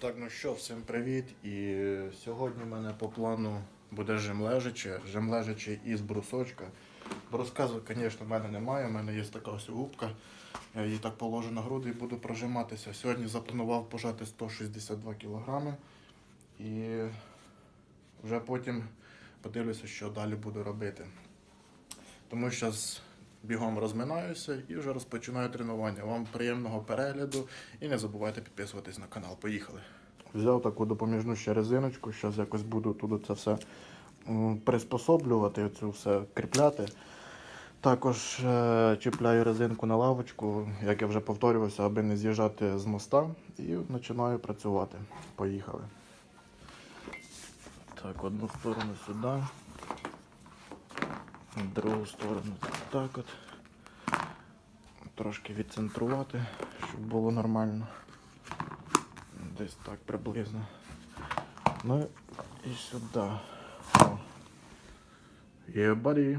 Так, ну що, всім привіт. І сьогодні в мене по плану буде жим лежачи із брусочка. Бруска, звісно, в мене немає, в мене є така ось губка. Я її так положу на груди і буду прожиматися. Сьогодні запланував пожати 162 кг. І вже потім подивлюся, що далі буду робити. Тому що зараз бігом розминаюся і вже розпочинаю тренування. Вам приємного перегляду і не забувайте підписуватись на канал. Поїхали. Взяв таку допоміжну ще резиночку, зараз якось буду тут це все приспособлювати, цю все кріпляти. Також е, чіпляю резинку на лавочку, як я вже повторювався, аби не з'їжджати з моста. І починаю працювати. Поїхали. Так, одну сторону сюди. Другу сторону так от. Трошки відцентрувати, щоб було нормально. Десь так приблизно. Ну і сюди. Є барі.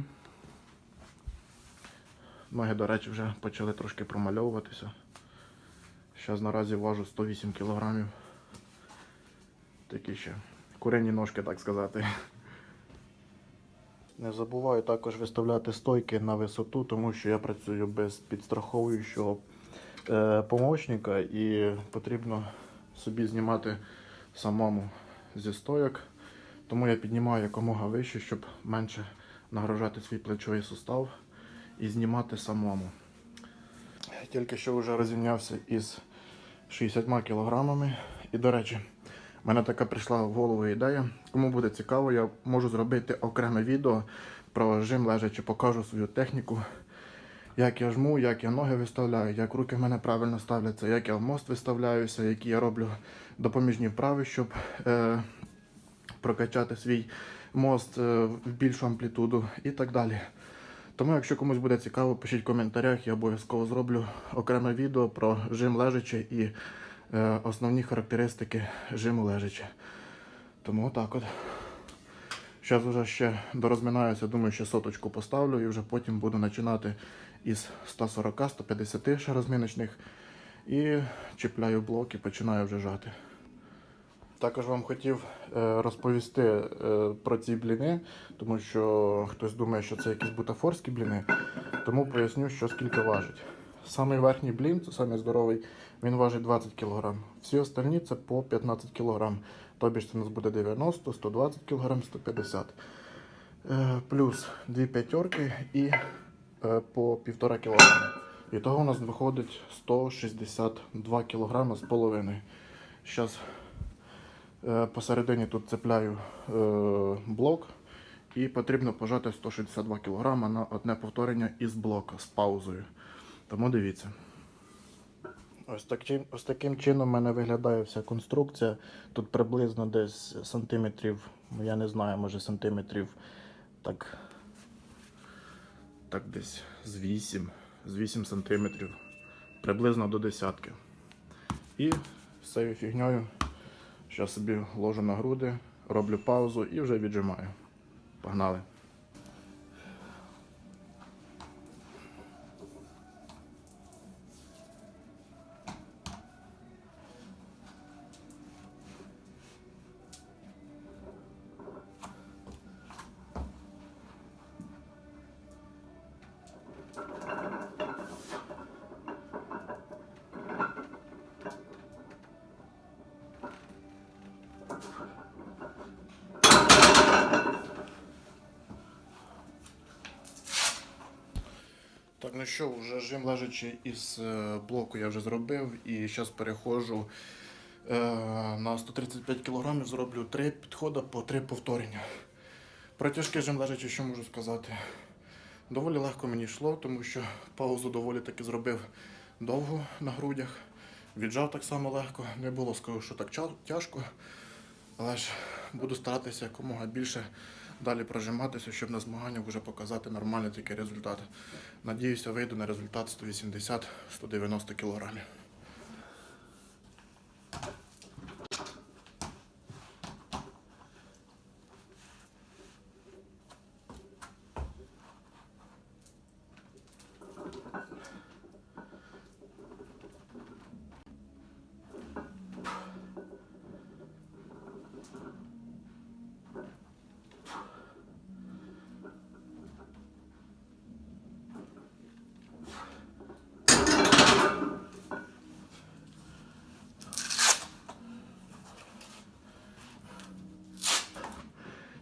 Ноги, до речі, вже почали трошки промальовуватися. Зараз наразі важу 108 кг. Такі ще курені ножки, так сказати. Не забуваю також виставляти стойки на висоту, тому що я працюю без підстраховуючого е, помощника і потрібно собі знімати самому зі стойок. Тому я піднімаю якомога вище, щоб менше нагружати свій плечовий сустав і знімати самому. Тільки що вже розімнявся із 60 кілограмами. І, до речі, мене така прийшла в голову ідея. Кому буде цікаво, я можу зробити окреме відео про жим лежачи, покажу свою техніку, як я жму, як я ноги виставляю, як руки в мене правильно ставляться, як я в мост виставляюся, які я роблю допоміжні вправи, щоб е, прокачати свій мост е, в більшу амплітуду і так далі. Тому, якщо комусь буде цікаво, пишіть в коментарях, я обов'язково зроблю окреме відео про жим лежачи і основні характеристики жиму лежачи. Тому так от. Зараз вже ще дорозминаюся, думаю, ще соточку поставлю і вже потім буду починати із 140-150 ще розминочних. І чіпляю блок і починаю вже жати. Також вам хотів е, розповісти е, про ці бліни, тому що хтось думає, що це якісь бутафорські бліни. Тому поясню, що скільки важить. Самий верхній блін, це самий здоровий, він важить 20 кг. Всі остальні це по 15 кг. Тобі ж це у нас буде 90, 120 кг, 150 Е, Плюс дві п'ятерки і е, по 1,5 кг. І того у нас виходить 162 кг з половиною. Зараз Е, Посередині тут цепляю е, блок і потрібно пожати 162 кг на одне повторення із блока з паузою. Тому дивіться. Ось, таким, ось таким чином в мене виглядає вся конструкція. Тут приблизно десь сантиметрів, я не знаю, може сантиметрів так, так десь з 8, з 8 сантиметрів, приблизно до десятки. І з цією фігньою Зараз собі ложу на груди, роблю паузу і вже віджимаю. Погнали. Так, ну що, вже жим лежачи із е, блоку я вже зробив і зараз переходжу е, на 135 кг, зроблю 3 підходи по 3 повторення. Про тяжкий жим лежачи, що можу сказати? Доволі легко мені йшло, тому що паузу доволі таки зробив довго на грудях. Віджав так само легко. Не було, скажу, що так тяжко. Але ж буду старатися якомога більше далі прожиматися, щоб на змаганнях вже показати нормальний такий результат. Надіюся, вийду на результат 180-190 кг.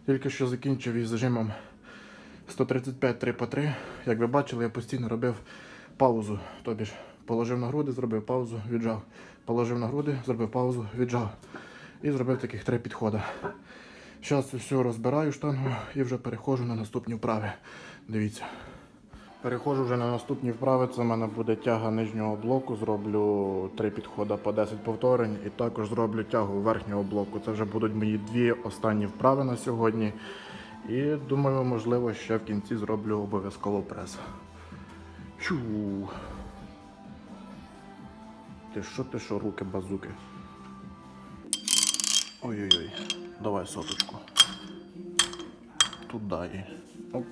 Тільки що закінчив із зажимом 135 3 по 3. Як ви бачили, я постійно робив паузу. Тобі ж положив на груди, зробив паузу, віджав. Положив на груди, зробив паузу, віджав. І зробив таких три підходи. Зараз все розбираю штангу і вже переходжу на наступні вправи. Дивіться. Переходжу вже на наступні вправи. Це в мене буде тяга нижнього блоку. Зроблю три підходи по 10 повторень і також зроблю тягу верхнього блоку. Це вже будуть мої дві останні вправи на сьогодні. І думаю, можливо, ще в кінці зроблю обов'язково прес. Чу. Ти що, ти що, руки базуки? Ой-ой-ой. Давай соточку. Туда і. Оп.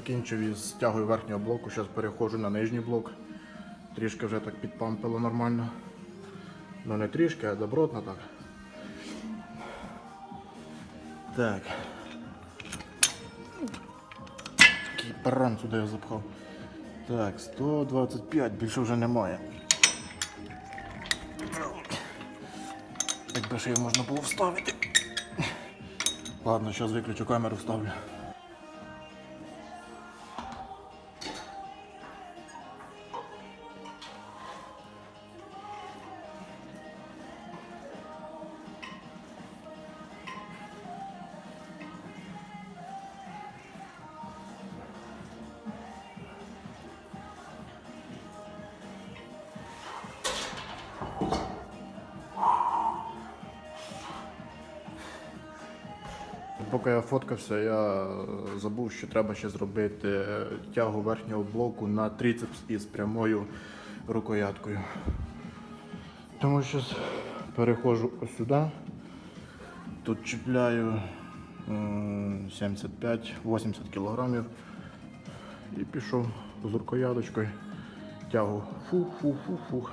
Закінчив із тягою верхнього блоку, зараз переходжу на нижній блок. Трішки вже так підпампило нормально. Ну не трішки, а добротно так. Так. Такий паран сюди я запхав. Так, 125, більше вже немає. Якби ще його можна було вставити. Ладно, зараз виключу камеру, вставлю. Поки я фоткався, я забув, що треба ще зробити е, тягу верхнього блоку на трицепс із прямою рукояткою. Тому що переходжу ось сюди. Тут чіпляю 75-80 кілограмів і пішов з рукояточкою. Тягу фух-фух-фух-фух.